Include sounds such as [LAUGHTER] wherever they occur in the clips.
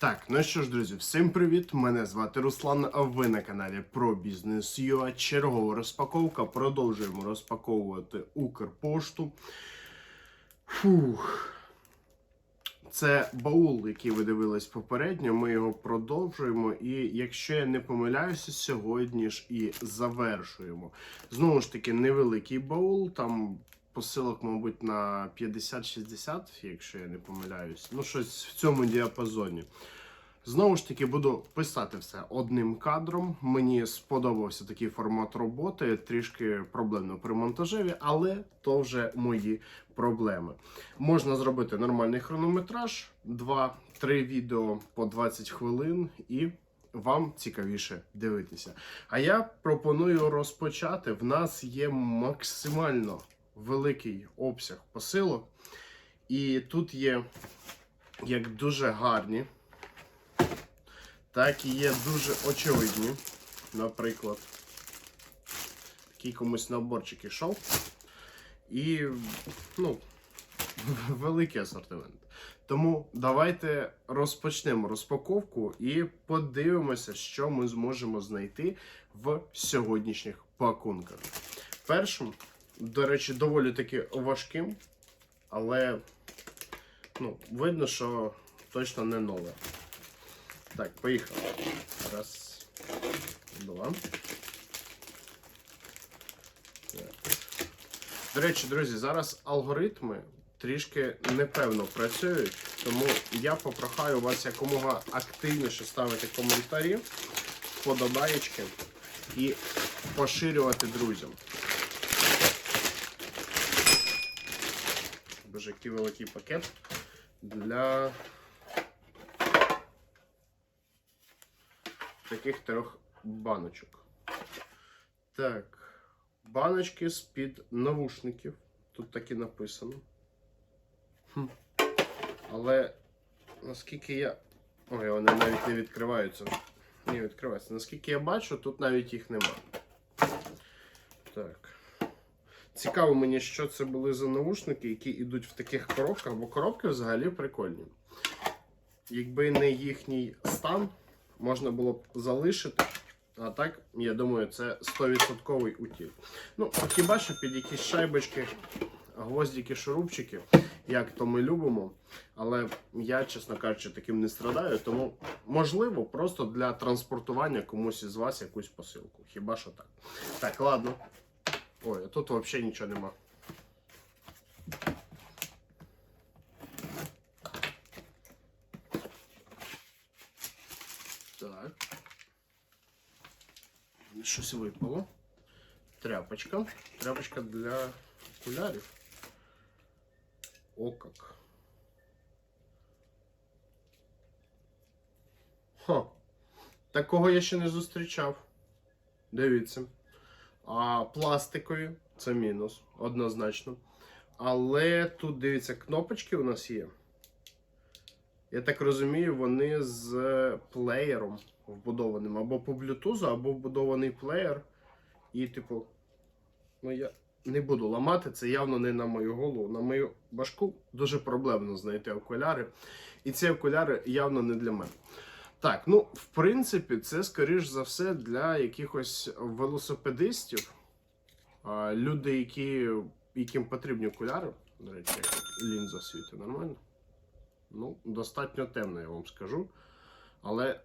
Так, ну що ж, друзі, всім привіт! Мене звати Руслан, а ви на каналі про бізнес UA. Чергова розпаковка. Продовжуємо розпаковувати Укрпошту. Фух. Це баул, який ви дивились попередньо. Ми його продовжуємо. І якщо я не помиляюся, сьогодні ж і завершуємо. Знову ж таки, невеликий баул. Там посилок, мабуть, на 50-60, якщо я не помиляюсь. Ну, щось в цьому діапазоні. Знову ж таки, буду писати все одним кадром. Мені сподобався такий формат роботи, трішки проблемно при монтажеві, але то вже мої проблеми. Можна зробити нормальний хронометраж, 2-3 відео по 20 хвилин і. Вам цікавіше дивитися. А я пропоную розпочати. В нас є максимально великий обсяг посилок, і тут є як дуже гарні, так і є дуже очевидні. Наприклад, такий комусь наборчик ішов. І, ну, [LAUGHS] великий асортимент. Тому давайте розпочнемо розпаковку і подивимося, що ми зможемо знайти в сьогоднішніх пакунках. Першим, до речі, доволі таки важким, але ну, видно, що точно не нове. Так, поїхали. Раз, два. До речі, друзі, зараз алгоритми трішки непевно працюють, тому я попрохаю вас якомога активніше ставити коментарі, вподобаєчки і поширювати друзям. Боже, який великий пакет для таких трьох баночок. Так, баночки з-під навушників. Тут так і написано. Хм. Але наскільки я. Ой, вони навіть не відкриваються. Не відкриваються. Наскільки я бачу, тут навіть їх немає. Так. Цікаво мені, що це були за наушники, які йдуть в таких коробках, бо коробки взагалі прикольні. Якби не їхній стан, можна було б залишити. А так, я думаю, це 100% утіль. Ну, хіба що під якісь шайбочки, гвоздики, шурупчики, як то ми любимо. Але я, чесно кажучи, таким не страдаю. Тому, можливо, просто для транспортування комусь із вас якусь посилку. Хіба що так. Так, ладно. Ой, а тут взагалі нічого нема. Так. Щось випало. Тряпочка. Тряпочка для окулярів. О как. Ха. Такого я ще не зустрічав. Дивіться. А пластикові це мінус, однозначно. Але тут, дивіться, кнопочки у нас є. Я так розумію, вони з плеєром вбудованим. Або по Bluetooth, або вбудований плеєр. І, типу, ну я не буду ламати, це явно не на мою голову. На мою башку дуже проблемно знайти окуляри. І ці окуляри явно не для мене. Так, ну, в принципі, це, скоріш за все, для якихось велосипедистів. Люди, які, яким потрібні окуляри. До речі, лінза світить нормально. Ну, достатньо темно, я вам скажу. Але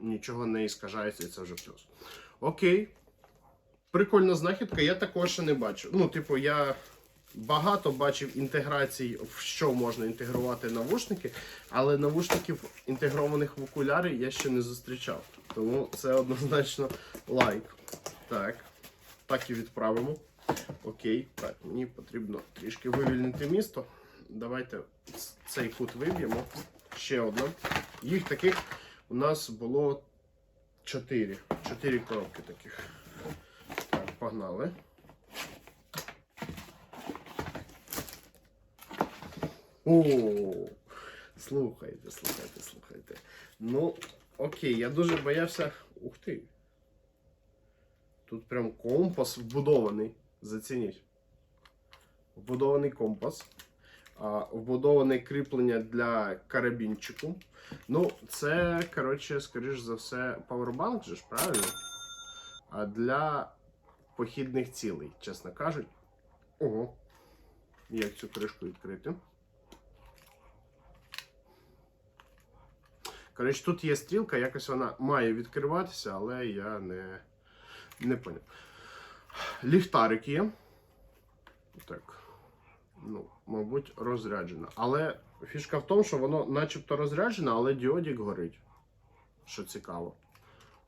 нічого не іскажається, і це вже плюс. Окей. Прикольна знахідка, я такого ще не бачу. Ну, типу, я багато бачив інтеграцій, в що можна інтегрувати навушники, але навушників інтегрованих в окуляри я ще не зустрічав. Тому це однозначно лайк. Так. Так і відправимо. Окей, так, мені потрібно трішки вивільнити місто. Давайте цей кут виб'ємо. Ще одна. Їх таких у нас було 4. 4 коробки таких. Так, погнали. О, слухайте, слухайте, слухайте. Ну, окей, я дуже боявся. Ух ти. Тут прям компас вбудований. Зацініть. Вбудований компас. вбудоване кріплення для карабінчику. Ну, це, коротше, скоріш за все, павербанк же ж, правильно? А для похідних цілей, чесно кажуть. Ого. Як цю кришку відкрити? Коротше, тут є стрілка, якось вона має відкриватися, але я не, не поняв. Ліхтарик є. Так. Ну, мабуть, розряджено. Але фішка в тому, що воно начебто розряджено, але діодік горить. Що цікаво.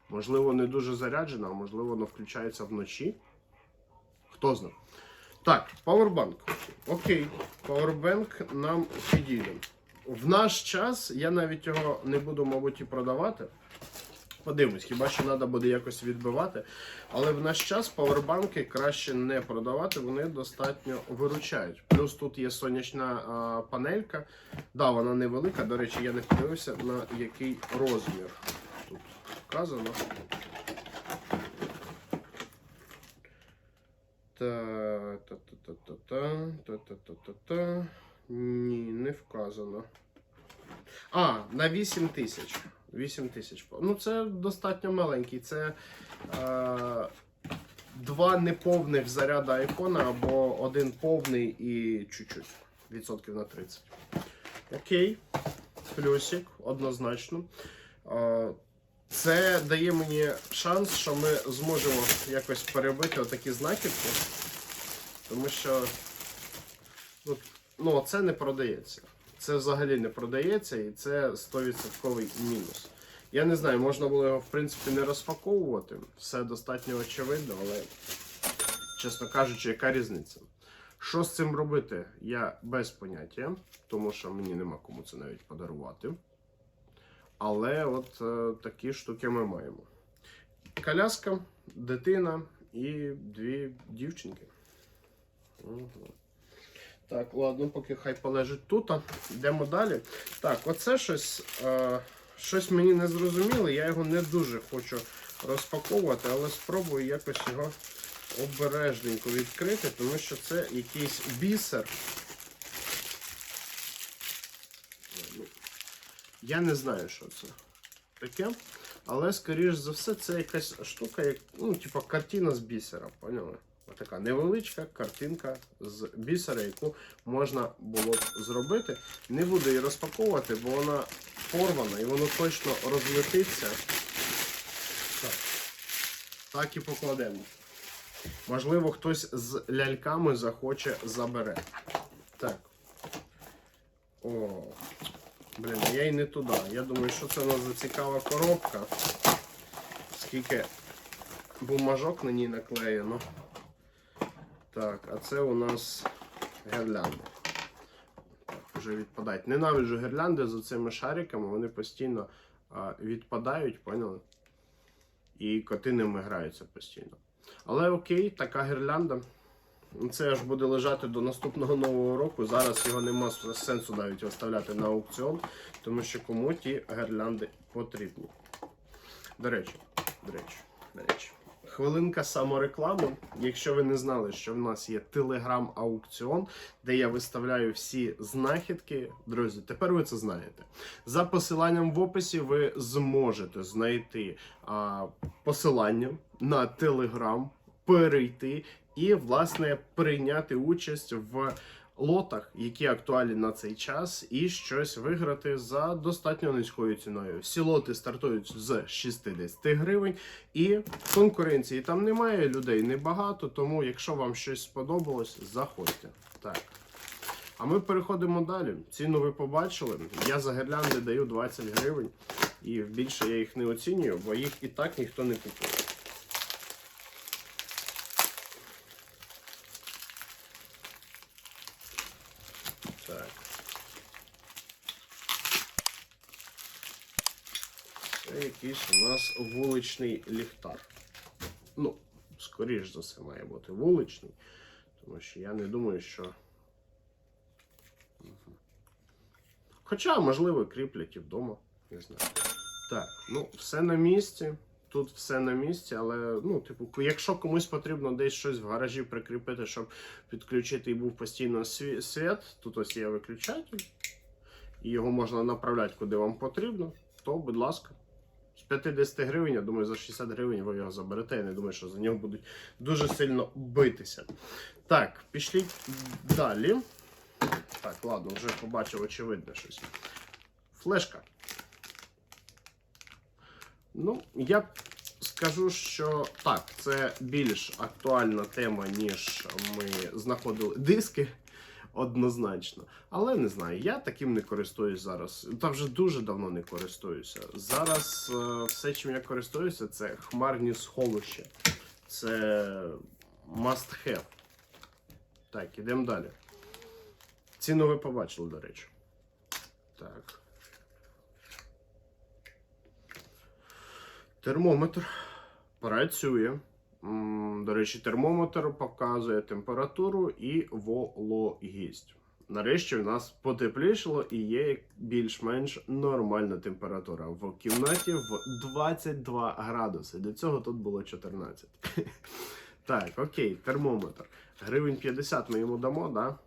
Можливо, не дуже заряджено, а можливо, воно включається вночі. Хто знає. Так, павербанк. Окей, павербанк нам підійде. В наш час я навіть його не буду, мабуть, і продавати. Подивимось, хіба що треба буде якось відбивати. Але в наш час павербанки краще не продавати, вони достатньо виручають. Плюс тут є сонячна а, панелька. Да, вона невелика. До речі, я не подивився на який розмір. Тут вказано. Та ні, не вказано. А, на 8 тисяч. 8 тисяч. Ну, це достатньо маленький. Це е, два неповних заряда айфона або один повний і чуть-чуть. Відсотків на 30. Окей. Плюсик, однозначно. Е, це дає мені шанс, що ми зможемо якось перебити отакі знаківки. Тому що ну, це не продається. Це взагалі не продається і це 100% мінус. Я не знаю, можна було його в принципі не розпаковувати. Все достатньо очевидно, але, чесно кажучи, яка різниця? Що з цим робити, я без поняття, тому що мені нема кому це навіть подарувати. Але от е, такі штуки ми маємо. Коляска, дитина і дві дівчинки. Угу. Так, ладно, поки хай полежить тут. Йдемо далі. Так, оце щось, е, щось мені не зрозуміло. Я його не дуже хочу розпаковувати, але спробую якось його обережненько відкрити, тому що це якийсь бісер. Я не знаю, що це таке. Але, скоріш за все, це якась штука, як, ну, типа картина з бісера, поняли? Така невеличка картинка з бісера, яку можна було б зробити. Не буду її розпаковувати, бо вона порвана і воно точно розлетиться. Так, так і покладемо. Можливо, хтось з ляльками захоче забере. Так. О, блін, я й не туди. Я думаю, що це у нас за цікава коробка. Скільки бумажок на ній наклеєно. Так, а це у нас гірлянди. Так, вже відпадають. Ненавиджу гірлянди з цими шариками, вони постійно а, відпадають, поняли? І коти ними граються постійно. Але окей, така гірлянда. Це аж буде лежати до наступного нового року. Зараз його нема сенсу навіть виставляти на аукціон, тому що кому ті гірлянди потрібні. До речі, до речі, до речі. Хвилинка самореклами. Якщо ви не знали, що в нас є телеграм-аукціон, де я виставляю всі знахідки, друзі, тепер ви це знаєте. За посиланням в описі ви зможете знайти а, посилання на телеграм, перейти і, власне, прийняти участь в лотах, які актуальні на цей час, і щось виграти за достатньо низькою ціною. Всі лоти стартують з 60 гривень, і конкуренції там немає, людей небагато, тому якщо вам щось сподобалось, заходьте. Так. А ми переходимо далі. Ціну ви побачили. Я за гірлянди даю 20 гривень, і більше я їх не оцінюю, бо їх і так ніхто не купує. Так. Це якийсь у нас вуличний ліхтар. Ну, скоріш за все, має бути вуличний, тому що я не думаю, що. Хоча, можливо, кріплять і вдома, не знаю. Так, ну, все на місці. тут все на місці, але ну, типу, якщо комусь потрібно десь щось в гаражі прикріпити, щоб підключити і був постійно сві- світ, тут ось є виключатель, і його можна направляти куди вам потрібно, то, будь ласка. З 50 гривень, я думаю, за 60 гривень ви його заберете. Я не думаю, що за нього будуть дуже сильно битися. Так, пішліть далі. Так, ладно, вже побачив очевидне щось. Флешка. Ну, я скажу, що так, це більш актуальна тема, ніж ми знаходили диски. Однозначно. Але не знаю, я таким не користуюсь зараз. Та вже дуже давно не користуюся. Зараз е, все, чим я користуюся, це хмарні сховища. Це must have. Так, ідемо далі. Ціну ви побачили, до речі. Так. Термометр працює. До речі, термометр показує температуру і вологість. Нарешті в нас потеплішало і є більш-менш нормальна температура. В кімнаті в 22 градуси. До цього тут було 14. [LAUGHS] Так, окей, термометр. Гривень 50 ми йому дамо, да?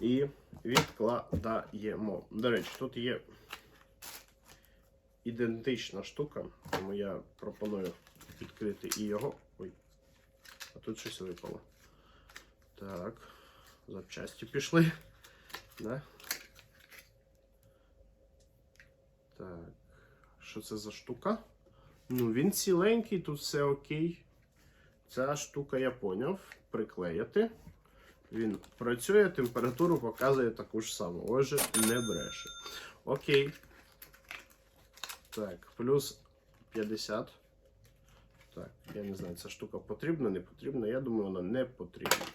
І відкладаємо. До речі, тут є ідентична штука, тому я пропоную відкрити і його. А тут щось випало. Так. Запчасті пішли. Да? Так. Що це за штука? Ну, він ціленький, тут все окей. Ця штука я поняв. Приклеїти. Він працює, температуру показує таку ж саму. Отже, не бреше. Окей. Так, плюс 50. Так, я не знаю, ця штука потрібна, не потрібна. Я думаю, вона не потрібна.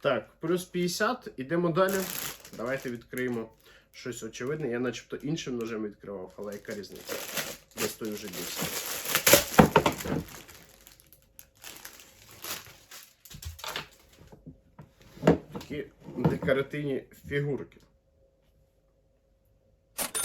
Так, плюс 50. Ідемо далі. Давайте відкриємо щось очевидне. Я начебто іншим ножем відкривав, але яка різниця? Десь той вже дівся. Такі декоративні фігурки.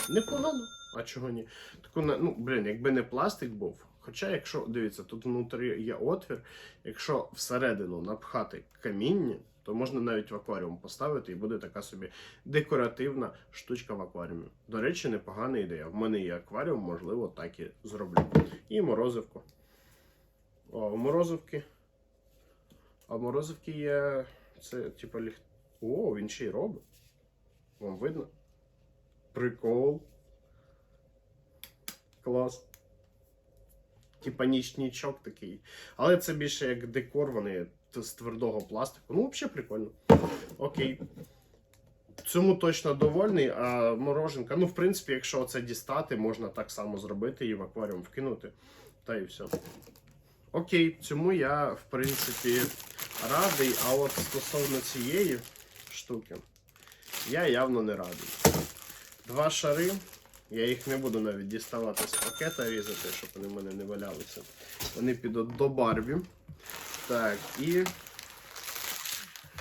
Непогано. А чого ні? Таку, ну, блін, якби не пластик був. Хоча, якщо, дивіться, тут внутрі є отвір, якщо всередину напхати каміння, то можна навіть в акваріум поставити і буде така собі декоративна штучка в акваріумі. До речі, непогана ідея. В мене є акваріум, можливо, так і зроблю. І морозивку. О, морозивки. А морозивки є. Це типа ліхт. О, він ще й робить. Вам видно? Прикол. Клас. Типа нічнічок такий. Але це більше як декор, вони з твердого пластику. Ну, взагалі прикольно. Окей. Цьому точно довольний, а мороженка. Ну, в принципі, якщо це дістати, можна так само зробити і в акваріум вкинути. Та і все. Окей, цьому я, в принципі, радий. А от стосовно цієї штуки, я явно не радий. Два шари. Я їх не буду навіть діставати з пакета різати, щоб вони в мене не валялися. Вони підуть до Барбі. Так, і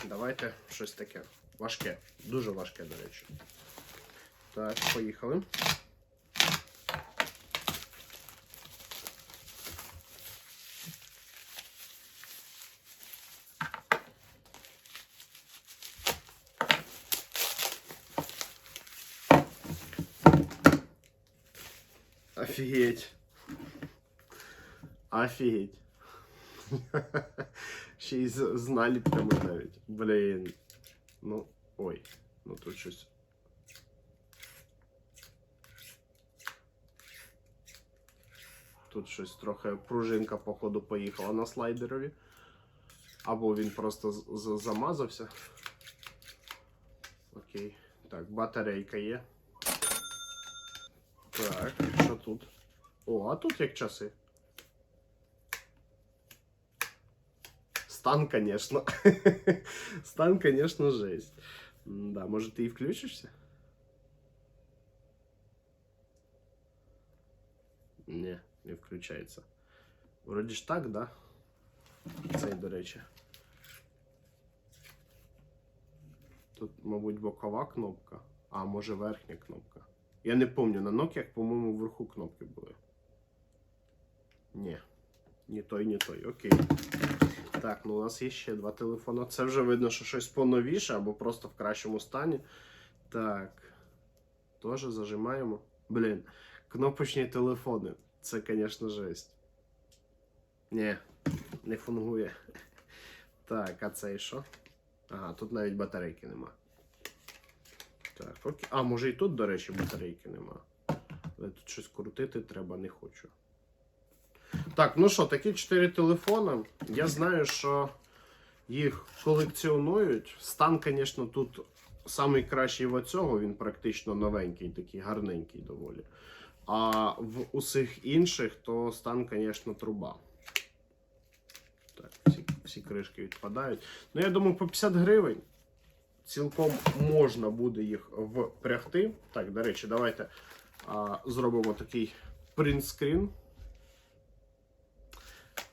давайте щось таке. Важке. Дуже важке, до речі. Так, поїхали. Офігеть. Офігеть. [LAUGHS] Ще й з, наліпками навіть. Блін. Ну, ой. Ну тут щось. Тут щось трохи пружинка, походу, поїхала на слайдерові. Або він просто замазався. Окей. Так, батарейка є. Так, що тут? О, а тут як часи. Стан, конечно. [LAUGHS] Стан, конечно, жесть. Да, может, ты и включишься? Не, не включається. Вроді ж так, да? Цей, до речі. Тут, мабуть, бокова кнопка, а може верхня кнопка. Я не пам'ятаю, на Nokia, по-моєму, вверху кнопки були. Ні. Ні той, ні той. Окей. Так, ну у нас є ще два телефони. Це вже видно, що щось поновіше або просто в кращому стані. Так. Теж зажимаємо. Блін, кнопочні телефони. Це, звісно, жесть. Ні, не фунгує. [LAUGHS] Так, а цей що? Ага, тут навіть батарейки нема. Так, окей. А, може і тут, до речі, батарейки нема. Але тут щось крутити треба, не хочу. Так, ну що, такі чотири телефони. Я знаю, що їх колекціонують. Стан, звісно, тут самий кращий в оцього, він практично новенький, такий гарненький доволі. А в усіх інших, то стан, звісно, труба. Так, всі, всі кришки відпадають. Ну, я думаю, по 50 гривень цілком можна буде їх впрягти. Так, до речі, давайте а, зробимо такий принтскрін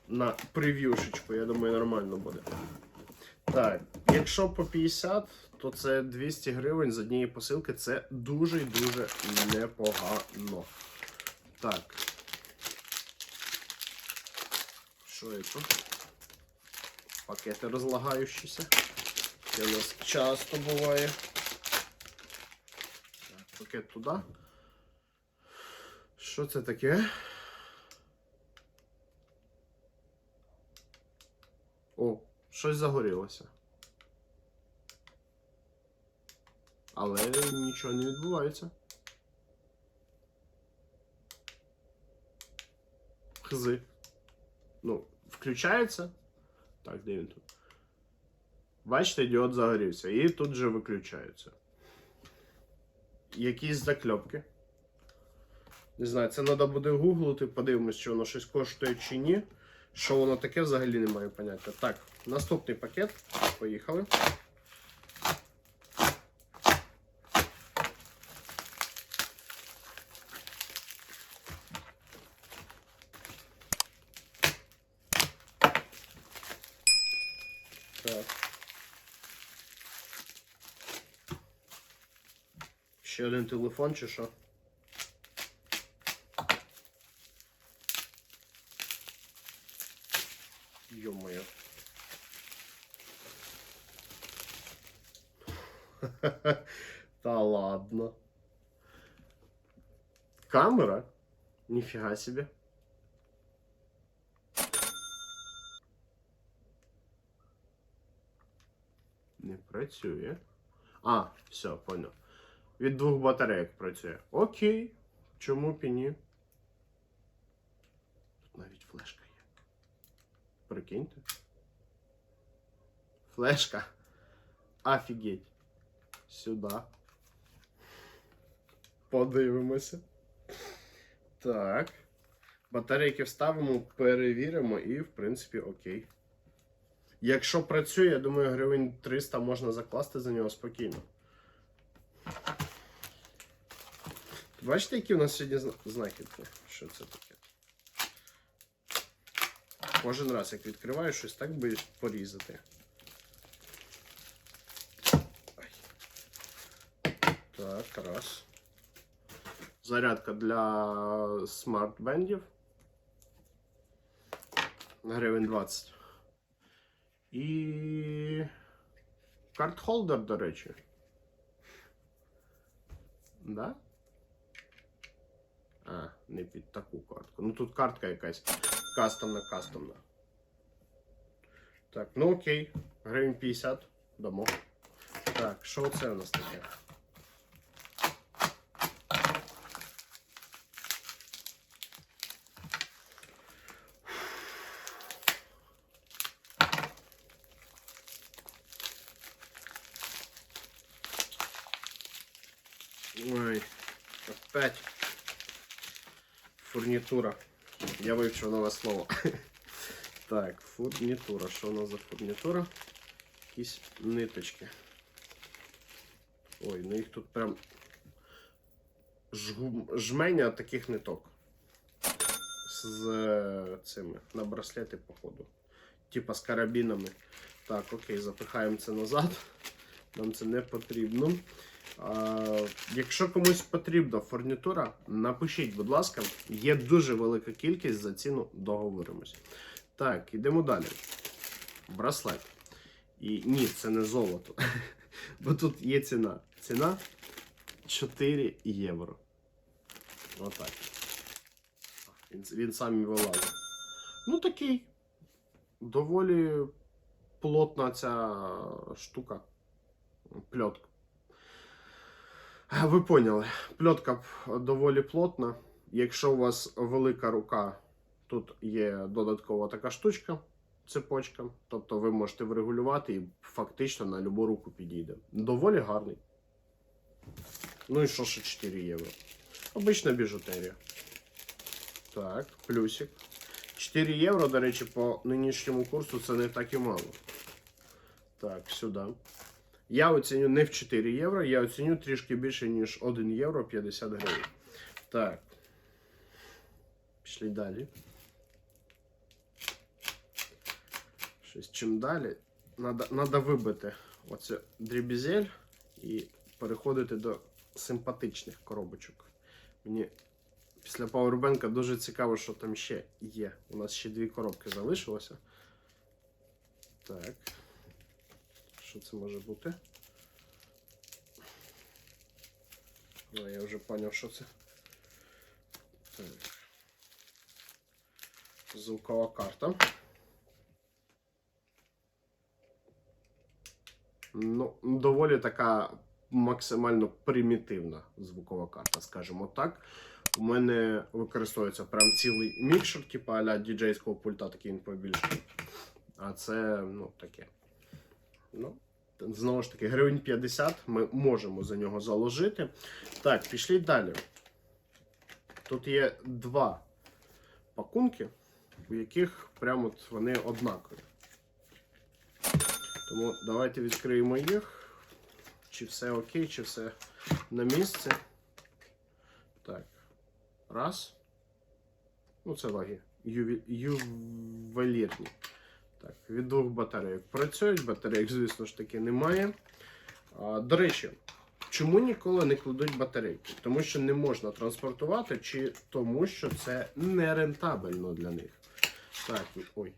на прев'юшечку. Я думаю, нормально буде. Так, якщо по 50, то це 200 гривень з однієї посилки. Це дуже і дуже непогано. Так. Що тут? Пакети розлагаючіся. Це у нас часто буває. Так, пакет туди. Що це таке? О, щось загорілося. Але нічого не відбувається. Хзи. Ну, включається. Так, де він тут? Бачите, діод загорівся. І тут же виключається. Якісь закльопки. Не знаю, це треба буде гуглити, подивимось, чи воно щось коштує чи ні. Що воно таке, взагалі не маю поняття. Так, наступний пакет. Поїхали. Телефон чи що? Ё-моё. [LAUGHS] Та ладно. Камера? Нифига себе. Не працює. А, все, понял. Від двох батарейок працює. Окей. Чому б і ні? Тут навіть флешка є. Прикиньте. Флешка. Офігеть. Сюди. Подивимося. Так. Батарейки вставимо, перевіримо і, в принципі, окей. Якщо працює, я думаю, гривень 300 можна закласти за нього спокійно. Бачите, які у нас сьогодні зна- знахідки? Що це таке? Кожен раз, як відкриваю щось, так би порізати. Так, раз. Зарядка для смарт-бендів. Гривень 20. І. Карт-холдер, до речі. Да? А, не під таку картку. Ну тут картка якась кастомна, кастомна. Так, ну окей. Гривень 50. Дамо. Так, що це у нас таке? Ой, опять фурнитура. Я вивчив нове слово. [LAUGHS] Так, фурнитура. Що у нас за фурнитура? Якісь ниточки. Ой, ну їх тут прям жменя таких ниток. З е, цими на браслети, походу. Типа з карабінами. Так, окей, запихаємо це назад. Нам це не потрібно. Якщо комусь потрібна фурнітура, напишіть, будь ласка, є дуже велика кількість за ціну договоримось. Так, ідемо далі. Браслет. І ні, це не золото. [LAUGHS] Бо тут є ціна. Ціна 4 євро. Отак. Він, він сам і вилазить. Ну такий. Доволі плотна ця штука. Пльотка. Ви поняли. Пльотка доволі плотна. Якщо у вас велика рука, тут є додаткова така штучка, цепочка. Тобто ви можете врегулювати і фактично на любу руку підійде. Доволі гарний. Ну і що ще 4 євро? Обична біжутерія. Так, плюсик. 4 євро, до речі, по нинішньому курсу це не так і мало. Так, сюди. Я оціню не в 4 євро, я оціню трішки більше, ніж 1 євро 50 гривень. Так. Пішли далі. Щось чим далі. Надо, надо вибити оце дрібізель і переходити до симпатичних коробочок. Мені після Powerbank дуже цікаво, що там ще є. У нас ще дві коробки залишилося. Так. Що це може бути? А, я вже зрозумів, що це. Так. Звукова карта. Ну, доволі така максимально примітивна звукова карта, скажімо так. У мене використовується прям цілий мікшер, типу а-ля діджейського пульта, такий він побільший. А це, ну, таке. Ну, знову ж таки, гривень 50 ми можемо за нього заложити. Так, пішли далі. Тут є два пакунки, у яких прямо от вони однакові. Тому давайте відкриємо їх. Чи все окей, чи все на місці. Так. Раз. Ну, це ваги. Ювелірні. Так, від двох батарейок працюють, батарейок, звісно ж таки, немає. А, до речі, чому ніколи не кладуть батарейки? Тому що не можна транспортувати, чи тому що це не рентабельно для них. Так, ой.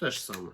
Те ж саме.